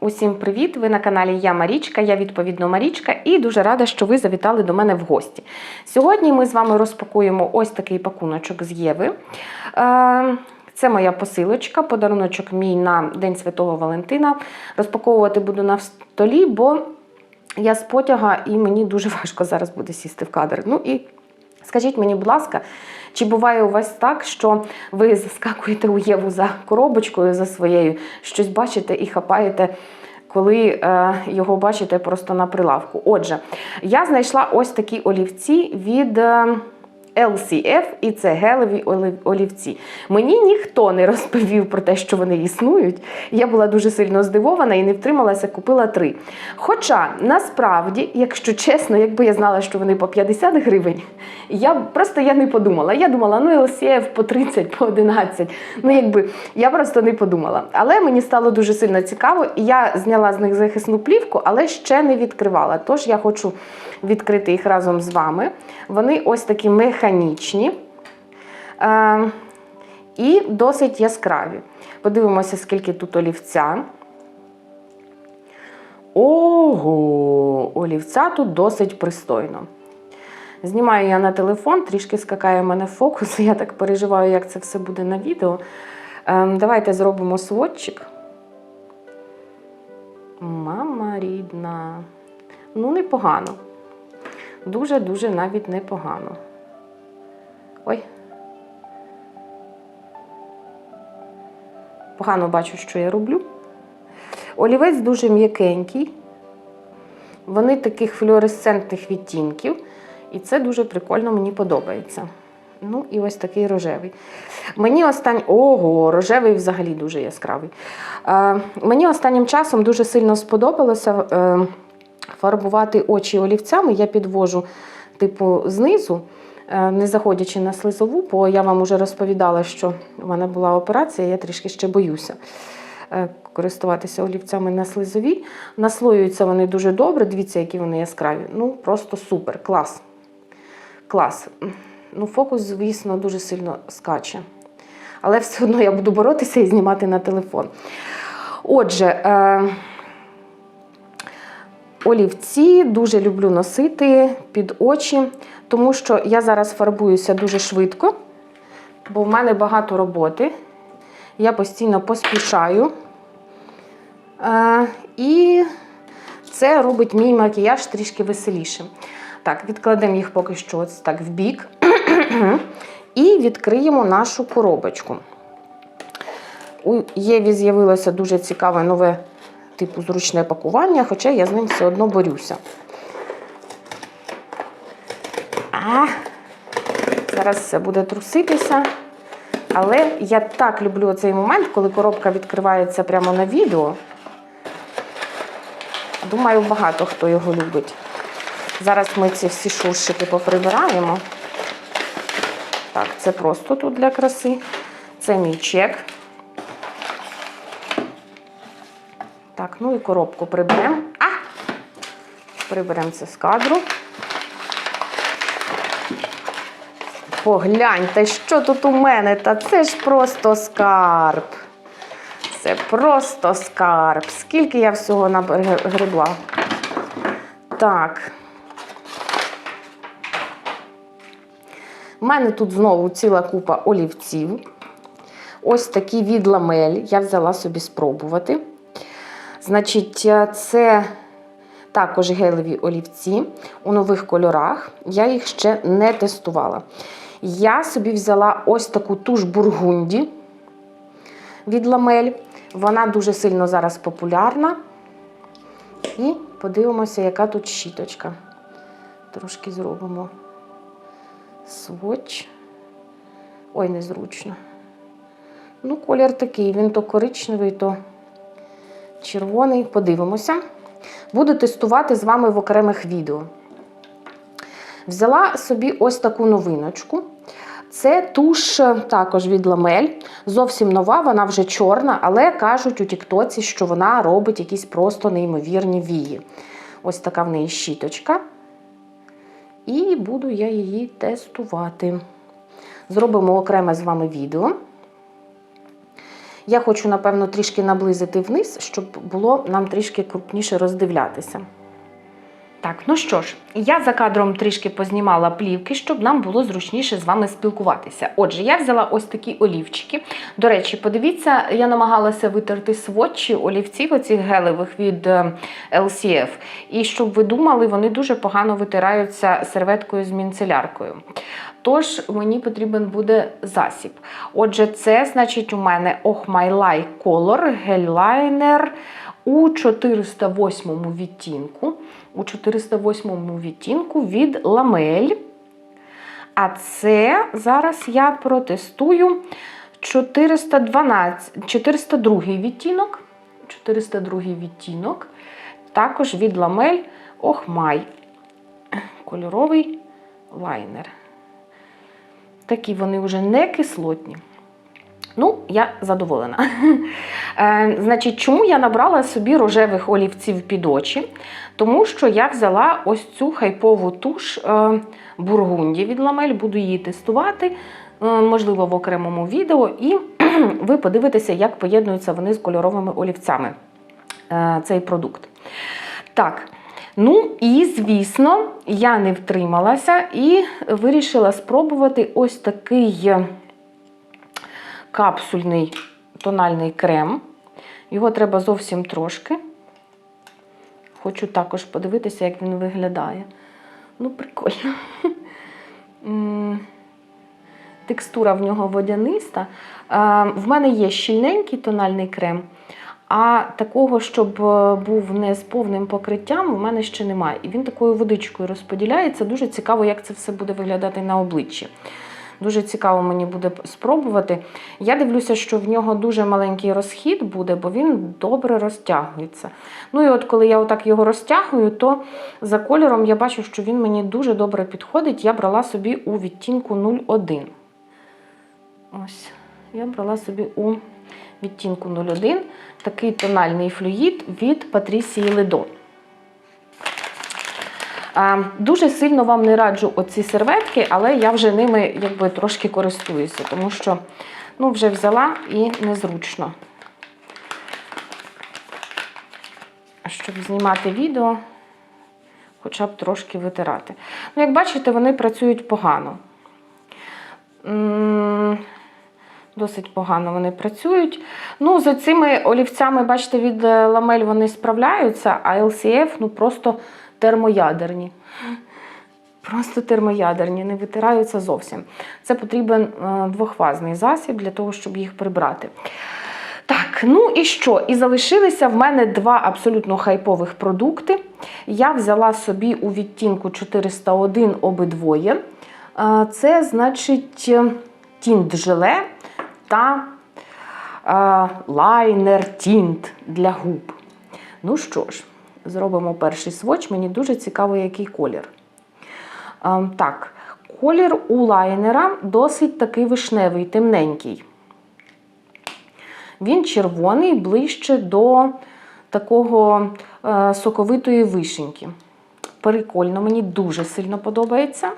Усім привіт! Ви на каналі Я Марічка, я відповідно Марічка, і дуже рада, що ви завітали до мене в гості. Сьогодні ми з вами розпакуємо ось такий пакуночок з Єви. Е, Це моя посилочка, подаруночок мій на День Святого Валентина. Розпаковувати буду на столі, бо я з потяга і мені дуже важко зараз буде сісти в кадр. Ну і Скажіть мені, будь ласка, чи буває у вас так, що ви заскакуєте у Єву за коробочкою за своєю, щось бачите і хапаєте, коли е, його бачите просто на прилавку? Отже, я знайшла ось такі олівці від. Е, LCF і це гелеві олівці. Мені ніхто не розповів про те, що вони існують. Я була дуже сильно здивована і не втрималася, купила три. Хоча насправді, якщо чесно, якби я знала, що вони по 50 гривень, я просто я не подумала. Я думала, ну LCF по 30, по 11. Ну якби я просто не подумала. Але мені стало дуже сильно цікаво, і я зняла з них захисну плівку, але ще не відкривала. Тож я хочу відкрити їх разом з вами. Вони ось такі механічні е, і досить яскраві. Подивимося, скільки тут олівця. Ого, олівця тут досить пристойно. Знімаю я на телефон, трішки скакає в мене фокус. Я так переживаю, як це все буде на відео. Ем, давайте зробимо сводчик. Мама рідна. Ну, непогано. Дуже-дуже навіть непогано. Ой. Погано бачу, що я роблю. Олівець дуже м'якенький. Вони таких флюоресцентних відтінків. І це дуже прикольно, мені подобається. Ну, і ось такий рожевий. Мені останній. Ого, рожевий взагалі дуже яскравий. Е, мені останнім часом дуже сильно сподобалося е, фарбувати очі олівцями. Я підвожу, типу, знизу, не заходячи на слизову, бо я вам вже розповідала, що в мене була операція, я трішки ще боюся е, користуватися олівцями на слизовій. Наслоюються вони дуже добре. Дивіться, які вони яскраві. Ну, просто супер, клас. Клас. Ну, фокус, звісно, дуже сильно скаче. Але все одно я буду боротися і знімати на телефон. Отже, е, олівці дуже люблю носити під очі, тому що я зараз фарбуюся дуже швидко, бо в мене багато роботи. Я постійно поспішаю. Е, і це робить мій макіяж трішки веселішим. Так, відкладемо їх поки що ось так в бік. І відкриємо нашу коробочку. У Єві з'явилося дуже цікаве нове типу зручне пакування, хоча я з ним все одно борюся. А, зараз все буде труситися. Але я так люблю цей момент, коли коробка відкривається прямо на відео. Думаю, багато хто його любить. Зараз ми ці всі шуршики поприбираємо. Так, це просто тут для краси. Це мій чек. Так, ну і коробку приберемо. Приберемо це з кадру. Погляньте, що тут у мене? Та це ж просто скарб. Це просто скарб. Скільки я всього нагребла. Так. У мене тут знову ціла купа олівців. Ось такі від ламель. Я взяла собі спробувати. Значить, е, це також гелеві олівці у нових кольорах. Я їх ще не тестувала. Я собі взяла ось таку туш бургунді від ламель. Вона дуже сильно зараз популярна. І подивимося, яка тут щіточка. Трошки зробимо сводч. Ой, незручно. Ну, колір такий, він то коричневий, то червоний. Подивимося. Буду тестувати з вами в окремих відео. Взяла собі ось таку новиночку. Це туш е, також від ламель. Зовсім нова, вона вже чорна, але кажуть у Тіктоці, що вона робить якісь просто неймовірні вії. Ось така в неї щіточка. І буду я її тестувати. Зробимо окреме з вами відео. Я хочу, напевно, трішки наблизити вниз, щоб було нам трішки крупніше роздивлятися. Так, ну що ж, я за кадром трішки познімала плівки, щоб нам було зручніше з вами спілкуватися. Отже, я взяла ось такі олівчики. До речі, подивіться, я намагалася витерти сводчі олівців оцих гелевих від е, LCF. І щоб ви думали, вони дуже погано витираються серветкою з мінцеляркою. Тож мені потрібен буде засіб. Отже, це значить у мене Oh My Light Color гель-лайнер у 408 відтінку. У 408 відтінку від ламель. А це зараз я протестую 412, 402 відтінок. 402 відтінок. Також від ламель Охмай. Кольоровий лайнер. Такі вони вже не кислотні. Ну, я задоволена. Е, Значить, чому я набрала собі рожевих олівців під очі? Тому що я взяла ось цю хайпову туш е, Бургунді від ламель, буду її тестувати, е, можливо, в окремому відео, і ви подивитеся, як поєднуються вони з кольоровими олівцями. Цей продукт. Так. Ну і, звісно, я не втрималася і вирішила спробувати ось такий капсульний тональний крем. Його треба зовсім трошки. Хочу також подивитися, як він виглядає. Ну, прикольно. Текстура в нього водяниста. В мене є щільненький тональний крем, а такого, щоб е, був не з повним покриттям, у мене ще немає. І він такою водичкою розподіляється. Дуже цікаво, як це все буде виглядати на обличчі. Дуже цікаво мені буде спробувати. Я дивлюся, що в нього дуже маленький розхід буде, бо він добре розтягується. Ну і от коли я отак його розтягую, то за кольором я бачу, що він мені дуже добре підходить. Я брала собі у відтінку 01. Ось, я брала собі у відтінку 01 такий тональний флюїд від Патрісії Ледон. Дуже сильно вам не раджу оці серветки, але я вже ними якби трошки користуюся, тому що ну, вже взяла і незручно. Щоб знімати відео, хоча б трошки витирати. Ну, як бачите, вони працюють погано. Досить погано вони працюють. Ну, з цими олівцями, бачите, від е, ламель вони справляються, а LCF ну, просто термоядерні. Просто термоядерні, не витираються зовсім. Це потрібен е, двохфазний засіб для того, щоб їх прибрати. Так, ну і що? І залишилися в мене два абсолютно хайпових продукти. Я взяла собі у відтінку 401 обидвоє. Е, Це, значить, тінт желе та е, лайнер тінт для губ. Ну що ж, зробимо перший сводч. Мені дуже цікаво, який колір. Ем, так, колір у лайнера досить такий вишневий, темненький. Він червоний, ближче до такого е, соковитої вишеньки. Прикольно, мені дуже сильно подобається.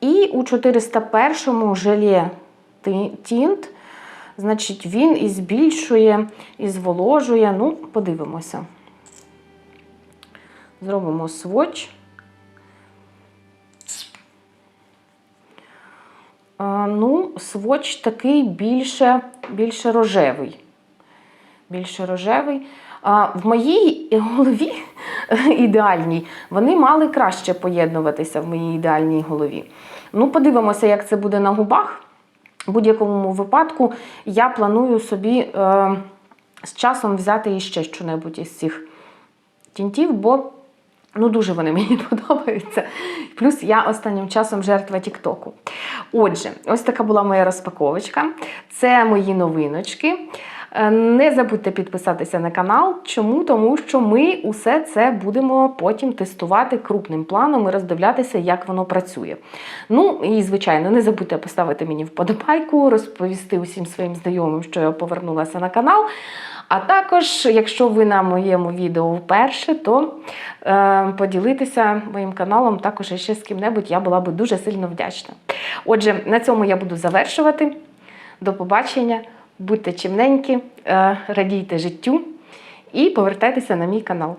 І у 401-му желе тінт, значить, він і збільшує, і зволожує. Ну, подивимося. Зробимо сводч. Ну, сводч такий більше, більше рожевий. Більше рожевий. В моїй голові ідеальній вони мали краще поєднуватися в моїй ідеальній голові. Ну, подивимося, як це буде на губах. В будь-якому випадку я планую собі е, з часом взяти іще щось із цих тінтів, бо ну, дуже вони мені подобаються. Плюс я останнім часом жертва Тіктоку. Отже, ось така була моя розпаковочка. Це мої новиночки. Е, Не забудьте підписатися на канал. Чому? Тому що ми усе це будемо потім тестувати крупним планом і роздивлятися, як воно працює. Ну і звичайно, не забудьте поставити мені вподобайку, розповісти усім своїм знайомим, що я повернулася на канал. А також, якщо ви на моєму відео вперше, то е, поділитися моїм каналом також ще з ким-небудь, я була би дуже сильно вдячна. Отже, на цьому я буду завершувати. До побачення будьте чимненькі, е, радійте життю і повертайтеся на мій канал.